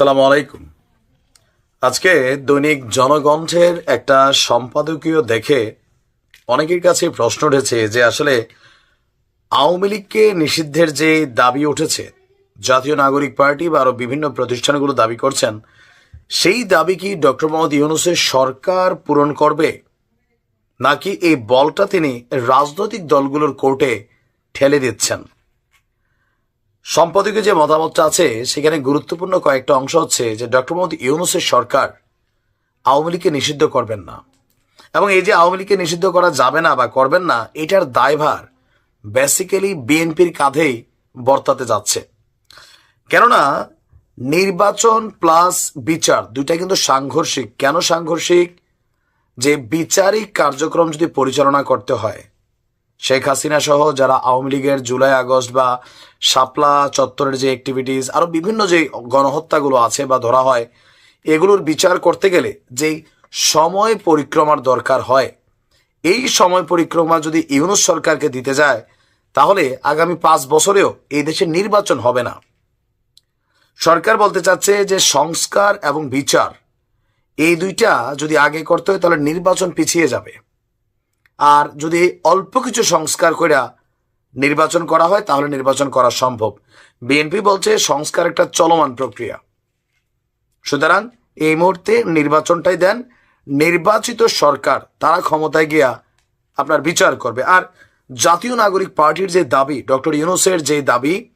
সালামু আলাইকুম। আজকে দৈনিক জনগণের একটা সম্পাদকীয় দেখে অনেকের কাছে প্রশ্ন উঠেছে যে আসলে আওয়ামী লীগকে নিষিদ্ধের যে দাবি উঠেছে, জাতীয় নাগরিক পার্টি বা আরও বিভিন্ন প্রতিষ্ঠানগুলো দাবি করছেন, সেই দাবি কি ডক্টর মোহাম্মদ ইউনুসের সরকার পূরণ করবে? নাকি এই বলটা তিনি রাজনৈতিক দলগুলোর কোর্টে ঠেলে দিচ্ছেন? সম্পাদকীয় যে মতামতটা আছে, সেখানে গুরুত্বপূর্ণ কয়েকটা অংশ হচ্ছে যে ডক্টর মোহাম্মদ ইউনুসের সরকার আওয়ামী লীগকে নিষিদ্ধ করবেন না। এবং এই যে আওয়ামী লীগকে নিষিদ্ধ করা যাবে না বা করবেন না, এটার দায়ভার বেসিক্যালি বিএনপির কাঁধেই বর্তাতে যাচ্ছে। কেননা নির্বাচন প্লাস বিচার দুইটা কিন্তু সাংঘর্ষিক। কেন সাংঘর্ষিক? যে বিচারিক কার্যক্রম যদি পরিচালনা করতে হয় শেখ হাসিনা সহ যারা আওয়ামী লীগের জুলাই, আগস্ট বা শাপলা চত্বরের যে অ্যাক্টিভিটিস আরও বিভিন্ন যে গণহত্যাগুলো আছে বা ধরা হয়, এগুলোর বিচার করতে গেলে যেই সময় পরিক্রমার দরকার হয়, এই সময় পরিক্রমা যদি ইউনুস সরকারকে দিতে যায়, তাহলে আগামী পাঁচ বছরেও এই দেশে নির্বাচন হবে না। সরকার বলতে চাচ্ছে যে সংস্কার এবং বিচার, এই দুইটা যদি আগে করতে হয়, তাহলে নির্বাচন পিছিয়ে যাবে। আর যদি অল্প কিছু সংস্কার করে নির্বাচন করা হয়, তাহলে নির্বাচন করা সম্ভব। বিএনপি বলছে সংস্কার একটা চলমান প্রক্রিয়া। সুতরাং এই মুহূর্তে নির্বাচনটাই দেন নির্বাচিত সরকার। তারা ক্ষমতায় গিয়া আপনার বিচার করবে। আর জাতীয় নাগরিক পার্টির যে দাবি, ডক্টর ইউনুসের যে দাবি,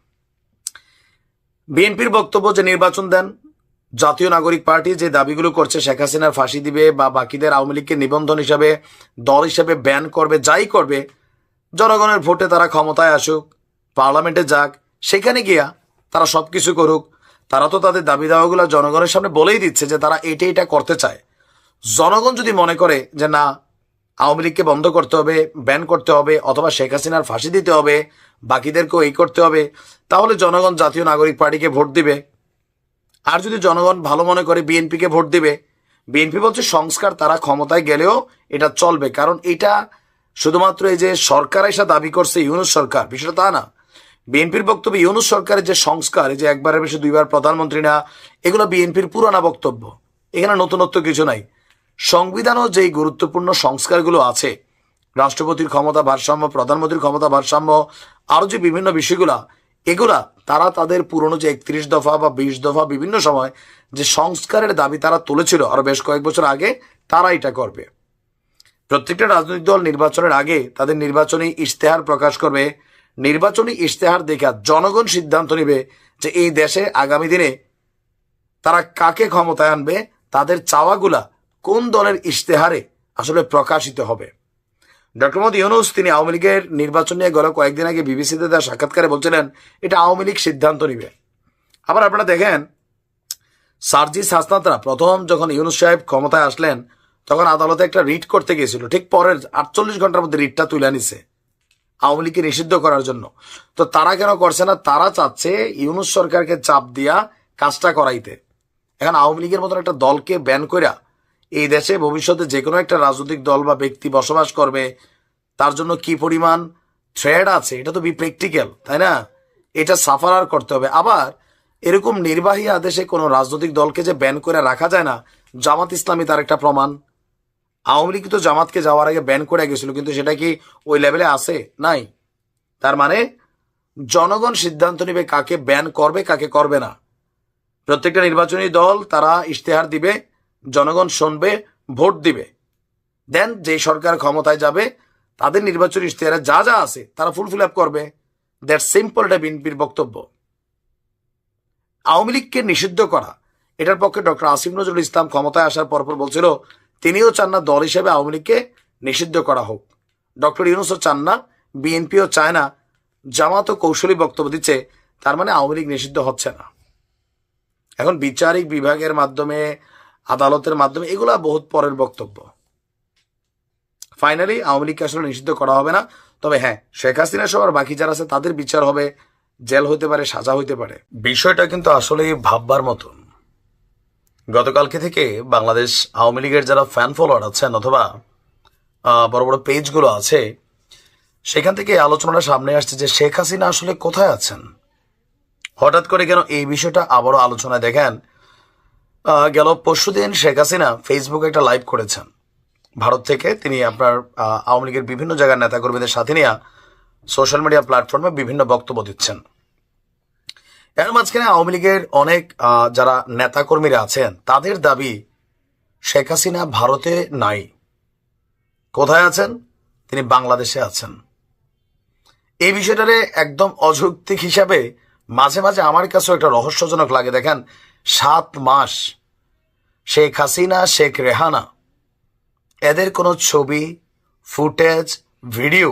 বিএনপির বক্তব্য যে নির্বাচন দেন জাতীয় নাগরিক পার্টি যে দাবিগুলো করছে, শেখ হাসিনার ফাঁসি দিবে বা বাকিদের আওয়ামী লীগকে নিবন্ধন হিসাবে, দল হিসাবে ব্যান করবে, যাই করবে, জনগণের ভোটে তারা ক্ষমতায় আসুক, পার্লামেন্টে যাক, সেখানে গিয়া তারা সব কিছু করুক, তারা তো তাদের দাবি দাওয়াগুলো জনগণের সামনে বলেই দিচ্ছে যে তারা এটা এটা করতে চায়। জনগণ যদি মনে করে যে না, আওয়ামী লীগকে বন্ধ করতে হবে ব্যান করতে হবে, অথবা শেখ হাসিনার ফাঁসি দিতে হবে, বাকিদেরকেও এই করতে হবে, তাহলে জনগণ জাতীয় নাগরিক পার্টিকে ভোট দিবে। আর যদি জনগণ ভালো মনে করে বিএনপিকে ভোট দেবে, বিএনপি বলছে সংস্কার তারা ক্ষমতায় গেলেও এটা চলবে। কারণ এটা শুধুমাত্র এই যে সরকার এসে দাবি করছে ইউনুস সরকার, বিষয়টা তা না। বিএনপির বক্তব্য ইউনুস সরকারের যে সংস্কার, এই যে একবারের বেশি দুইবার প্রধানমন্ত্রী না, এগুলো বিএনপির পুরানা বক্তব্য। এখানে নতুনত্ব কিছু নাই। সংবিধানও যেই গুরুত্বপূর্ণ সংস্কারগুলো আছে, রাষ্ট্রপতির ক্ষমতা ভারসাম্য, প্রধানমন্ত্রীর ক্ষমতা ভারসাম্য, আরও যে বিভিন্ন বিষয়গুলা এগুলা তারা তাদের পুরনো যে একত্রিশ দফা বা বিশ দফা বিভিন্ন সময় যে সংস্কারের দাবি তারা তুলেছিল, আরও বেশ কয়েক বছর আগে, তারা এটা করবে। প্রত্যেকটা রাজনৈতিক দল নির্বাচনের আগে তাদের নির্বাচনী ইশতেহার প্রকাশ করবে। নির্বাচনী ইশতেহার দেখা জনগণ সিদ্ধান্ত নেবে যে এই দেশে আগামী দিনে তারা কাকে ক্ষমতায় আনবে, তাদের চাওয়াগুলা কোন দলের ইশতেহারে আসলে প্রকাশিত হবে। ডক্টর মোদী ইউনুস, তিনি আওয়ামী লীগের নির্বাচন নিয়ে গেল কয়েকদিন আগে বিবিসিতে দেওয়া সাক্ষাৎকারে বলছিলেন, এটা আওয়ামী লীগ সিদ্ধান্ত নিবে। আবার আপনারা দেখেন, সার্জিস হাসনাতরা প্রথম যখন ইউনুস সাহেব ক্ষমতায় আসলেন, তখন আদালতে একটা রিট করতে গিয়েছিল। ঠিক পরের আটচল্লিশ ঘণ্টার মধ্যে রিটটা তুলে নিছে, আওয়ামী লীগকে নিষিদ্ধ করার জন্য। তো তারা কেন করছে না? তারা চাচ্ছে ইউনুস সরকারকে চাপ দিয়া কাজটা করাইতে। এখন আওয়ামী লীগের মতন একটা দলকে ব্যান কইরা এই দেশে ভবিষ্যতে যে কোনো একটা রাজনৈতিক দল বা ব্যক্তি বসবাস করবে, তার জন্য কি পরিমাণ থ্রেড আছে, এটা তো বি প্র্যাকটিক্যাল তাই না? এটা সাফার আর করতে হবে। আবার, এরকম নির্বাহী আদেশে কোনো রাজনৈতিক দলকে যে ব্যান করে রাখা যায় না, জামাত ইসলামী তার একটা প্রমাণ। আওয়ামী লীগ তো জামাতকে যাওয়ার আগে ব্যান করে গেছিল, কিন্তু সেটা কি ওই লেভেলে আছে? নাই। তার মানে জনগণ সিদ্ধান্ত নেবে কাকে ব্যান করবে, কাকে করবে না। প্রত্যেকটা নির্বাচনী দল তারা ইশতেহার দিবে জনগণ শুনবে, ভোট দিবে। দেন যে সরকার ক্ষমতায় যাবে, তাদের নির্বাচনী ইশতেহারে যা যা আছে তারা ফুল ফিল আপ করবে। দ্যাট সিম্পল এটা বিএনপির বক্তব্য। আওয়ামী লীগকে নিষিদ্ধ করা, এটার পক্ষে ডক্টর আসিফ নজরুল ইসলাম ক্ষমতায় আসার পরপর বলছিল, তিনিও চান না দল হিসেবে আওয়ামী লীগকে নিষিদ্ধ করা হোক। ডক্টর ইউনুসও চান না বিএনপিও চায় না। জামাতও কৌশলী বক্তব্য দিচ্ছে, তার মানে আওয়ামী লীগ নিষিদ্ধ হচ্ছে না। এখন বিচারিক বিভাগের মাধ্যমে আদালতের মাধ্যমে, এগুলা বহুত পরের বক্তব্য। ফাইনালি আওয়ামী লীগকে আসলে নিষিদ্ধ করা হবে না। তবে হ্যাঁ শেখ হাসিনা সহ বাকি যারা আছে, তাদের বিচার হবে, জেল হতে পারে, সাজা হইতে পারে। বিষয়টা কিন্তু আসলে ভাববার মতন। গতকালকে থেকে বাংলাদেশ আওয়ামী লীগের যারা ফ্যান ফলোয়ার আছেন অথবা বড় বড় পেজগুলো আছে, সেখান থেকে আলোচনাটা সামনে আসছে যে শেখ হাসিনা আসলে কোথায় আছেন? হঠাৎ করে কেন এই বিষয়টা আবারও আলোচনায় দেখেন? গেল পরশুদিন শেখ হাসিনা ফেসবুকে একটা লাইভ করেছেন। ভারত থেকে তিনি আপনার আওয়ামী লীগের বিভিন্ন জায়গার নেতাকর্মীদের সাথে নিয়ে সোশ্যাল মিডিয়া প্ল্যাটফর্মে বিভিন্ন বক্তব্য দিচ্ছেন। এর মাঝখানে আওয়ামী লীগের অনেক যারা নেতাকর্মীরা আছেন, তাদের দাবি শেখ হাসিনা ভারতে নাই। কোথায় আছেন? তিনি বাংলাদেশে আছেন। এই বিষয়টারে একদম অযৌক্তিক হিসাবে মাঝে মাঝে আমার কাছেও একটা রহস্যজনক লাগে। দেখেন সাত মাস। শেখ হাসিনা শেখ রেহানা এদের কোনো ছবি ফুটেজ ভিডিও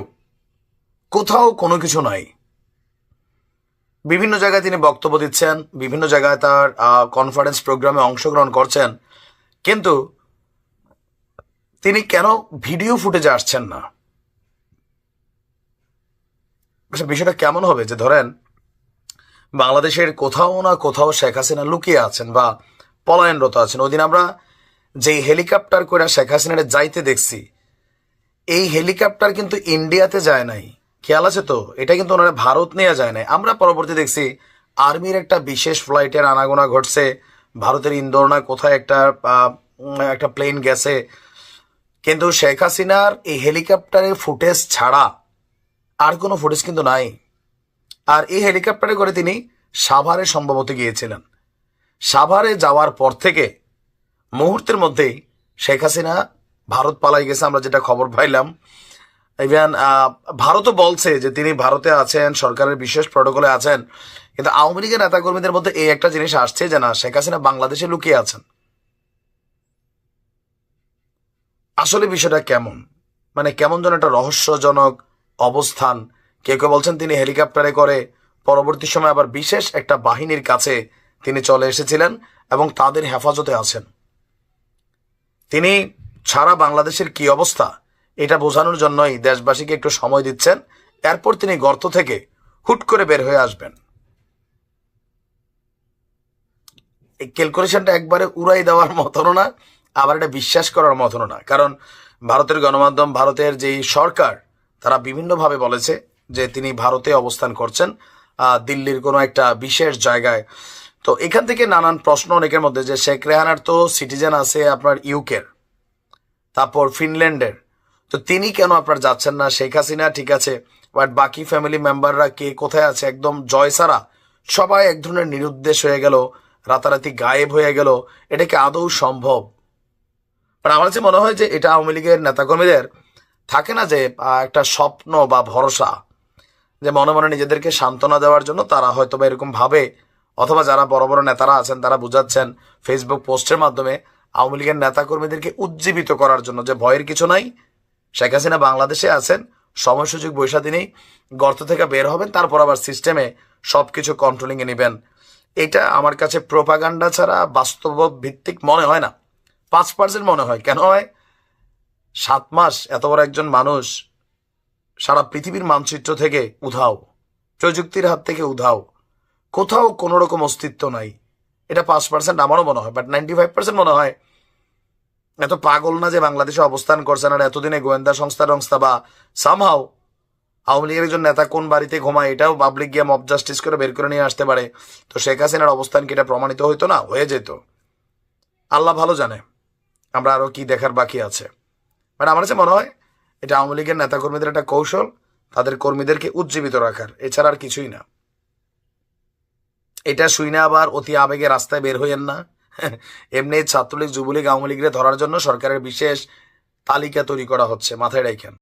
কোথাও কোনো কিছু নাই। বিভিন্ন জায়গায় তিনি বক্তব্য দিচ্ছেন বিভিন্ন জায়গায় তার কনফারেন্স প্রোগ্রামে অংশগ্রহণ করছেন। কিন্তু তিনি কেন ভিডিও ফুটেজে আসছেন না? আচ্ছা, বিষয়টা কেমন হবে? যে ধরেন বাংলাদেশের কোথাও না কোথাও শেখ হাসিনা লুকিয়ে আছেন বা পলায়নরত আছেন। ওই আমরা যেই হেলিকপ্টার করে শেখ হাসিনার যাইতে দেখছি, এই হেলিকপ্টার কিন্তু ইন্ডিয়াতে যায় নাই। খেয়াল আছে তো? এটা কিন্তু ওনারা ভারত নিয়ে যায় নাই। আমরা পরবর্তী দেখছি, আর্মির একটা বিশেষ ফ্লাইটের আনাগোনা ঘটছে। ভারতের ইন্দোর না কোথায় একটা একটা প্লেন গেছে। কিন্তু শেখ হাসিনার এই হেলিকপ্টারের ফুটেজ ছাড়া আর কোনো ফুটেজ কিন্তু নাই। আর এই হেলিকপ্টারে করে তিনি সাভারে সম্ভবত গিয়েছিলেন। সাভারে যাওয়ার পর থেকে মুহূর্তের মধ্যেই শেখ হাসিনা ভারত পালাই গেছে, আমরা যেটা খবর পাইলাম। ইভেন ভারতও বলছে যে তিনি ভারতে আছেন, সরকারের বিশেষ প্রটোকলে আছেন। কিন্তু আওয়ামী লীগের নেতাকর্মীদের মধ্যে এই একটা জিনিস আসছে যে না, শেখ হাসিনা বাংলাদেশে লুকিয়ে আছেন। আসলে বিষয়টা কেমন? মানে কেমন যেন একটা রহস্যজনক অবস্থান কেউ কেউ বলছেন তিনি হেলিকপ্টারে করে পরবর্তী সময় আবার বিশেষ একটা বাহিনীর কাছে তিনি চলে এসেছিলেন এবং তাদের হেফাজতে আছেন। তিনি সারা বাংলাদেশের কি অবস্থা, এটা বোঝানোর জন্যই দেশবাসীকে একটু সময় দিচ্ছেন। এরপর তিনি গর্ত থেকে হুট করে বের হয়ে আসবেন। এই ক্যালকুলেশনটা একবারে উড়াই দেওয়ার মতনও না, আবার এটা বিশ্বাস করার মতনও না। কারণ ভারতের গণমাধ্যম, ভারতের যেই সরকার, তারা বিভিন্নভাবে বলেছে যে তিনি ভারতে অবস্থান করছেন দিল্লির কোনো একটা বিশেষ জায়গায়। তো এখান থেকে নানান প্রশ্ন অনেকের মধ্যে যে শেখ রেহানার তো সিটিজেন আছে আপনার ইউকের তারপর ফিনল্যান্ডের। তো তিনি কেন আপনার যাচ্ছেন না? শেখ হাসিনা ঠিক আছে বাট বাকি ফ্যামিলি মেম্বাররা কে, কোথায় আছে? একদম জয় সারা। সবাই এক ধরনের নিরুদ্দেশ হয়ে গেল, রাতারাতি গায়েব হয়ে গেল, এটা কি আদৌ সম্ভব? বাট আমার কাছে মনে হয় যে এটা আওয়ামী লীগের নেতাকর্মীদের থাকে না যে একটা স্বপ্ন বা ভরসা। যে মনে মনে নিজেদেরকে সান্ত্বনা দেওয়ার জন্য তারা হয়তো বা এরকম ভাবে, অথবা যারা বড় বড় নেতারা আছেন, তারা বুঝাচ্ছেন ফেসবুক পোস্টের মাধ্যমে আওয়ামী লীগের নেতাকর্মীদেরকে উজ্জীবিত করার জন্য যে ভয়ের কিছু নাই। শেখ হাসিনা বাংলাদেশে আছেন, সময় সুযোগ বৈশা দিনেই গর্ত থেকে বের হবেন, তারপর আবার সিস্টেমে সব কিছু কন্ট্রোলিংয়ে নেবেন। এটা আমার কাছে প্রোপাগান্ডা ছাড়া বাস্তব ভিত্তিক মনে হয় না। পাঁচ পার্সেন্ট মনে হয়। কেন হয়? সাত মাস এত বড় একজন মানুষ সারা পৃথিবীর মানচিত্র থেকে উধাও। প্রযুক্তির হাত থেকে উধাও। কোথাও কোনো রকম অস্তিত্ব নাই। এটা পাঁচ পার্সেন্ট আমারও মনে হয় বাট নাইনটি ফাইভ পার্সেন্ট মনে হয়। এত পাগল না যে বাংলাদেশে অবস্থান করছেন আর এতদিনে গোয়েন্দা সংস্থা টংস্থা বা সামহাও আওয়ামী লীগের একজন নেতা কোন বাড়িতে ঘুমায়, এটাও পাবলিক গিয়ে মব জাস্টিস করে বের করে নিয়ে আসতে পারে। তো শেখ হাসিনার অবস্থান কি এটা প্রমাণিত হইতো? না, হয়ে যেত। আল্লাহ ভালো জানে আমরা আরও কি দেখার বাকি আছে। বাট আমার কাছে মনে হয় এটা আওয়ামী লীগের নেতাকর্মীদের একটা কৌশল, তাদের কর্মীদেরকে উজ্জীবিত রাখার, এছাড়া আর কিছুই না। এটা শুই না আবার, অতি আবেগে রাস্তায় বের হইয়েন না। এমনি ছাত্রলীগ, যুবলীগ, আওয়ামী লীগের ধরার জন্য সরকারের বিশেষ তালিকা তৈরি করা হচ্ছে, মাথায় রাখেন